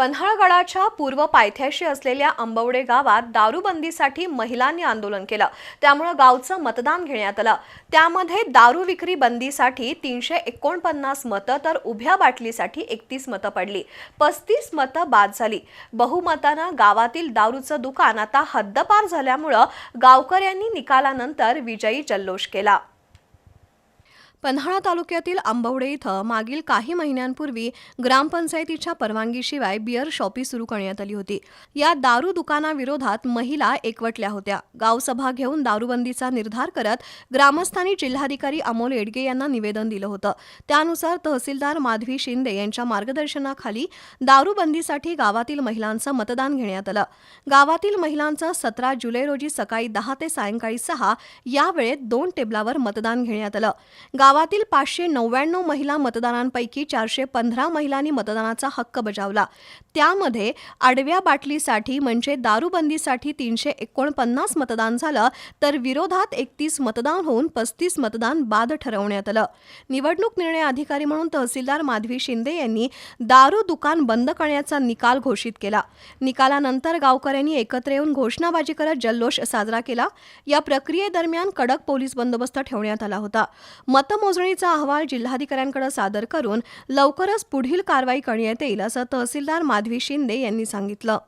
पन्हाळगडाच्या पूर्व पायथ्याशी असलेल्या आंबवडे गावात दारूबंदीसाठी महिलांनी आंदोलन केलं. त्यामुळे गावचं मतदान घेण्यात आलं. त्यामध्ये दारू विक्री बंदीसाठी तीनशे एकोणपन्नास मतं तर उभ्या बाटलीसाठी एकतीस मतं पडली. पस्तीस मतं बाद झाली. बहुमतानं गावातील दारूचं दुकान आता हद्दपार झाल्यामुळं गावकऱ्यांनी निकालानंतर विजयी जल्लोष केला. पन्हाळा तालुक्यातील आंबवडे इथं मागील काही महिन्यांपूर्वी ग्रामपंचायतीच्या परवानगीशिवाय बिअर शॉपी सुरू करण्यात आली होती. या दारू दुकानाविरोधात महिला एकवटल्या होत्या. गावसभा घेऊन दारूबंदीचा निर्धार करत ग्रामस्थांनी जिल्हाधिकारी अमोल येडगे यांना निवेदन दिलं होतं. त्यानुसार तहसीलदार माधवी शिंदे यांच्या मार्गदर्शनाखाली दारूबंदीसाठी गावातील महिलांचं मतदान घेण्यात आलं. गावातील महिलांचं सतरा जुलै रोजी सकाळी दहा ते सायंकाळी सहा या वेळेत दोन टेबलावर मतदान घेण्यात आलं. गावातील पाचशे नव्याण्णव महिला मतदारांपैकी चारशे पंधरा महिलांनी मतदानाचा हक्क बजावला. त्यामध्ये आडव्या बाटलीसाठी म्हणजे दारूबंदीसाठी तीनशे एकोणपन्नास मतदान झालं तर विरोधात एकतीस मतदान होऊन पस्तीस मतदान बाद ठरवण्यात आलं. निवडणूक निर्णय अधिकारी म्हणून तहसीलदार माधवी शिंदे यांनी दारू दुकान बंद करण्याचा निकाल घोषित केला. निकालानंतर गावकऱ्यांनी एकत्र येऊन घोषणाबाजी करत जल्लोष साजरा केला. या प्रक्रियेदरम्यान कडक पोलीस बंदोबस्त ठेवण्यात आला होता. मत मतमोजणीचा अहवाल जिल्हाधिकाऱ्यांकडे सादर करून लवकरच पुढील कारवाई करण्यात येईल असं तहसीलदार माधवी शिंदे यांनी सांगितलं.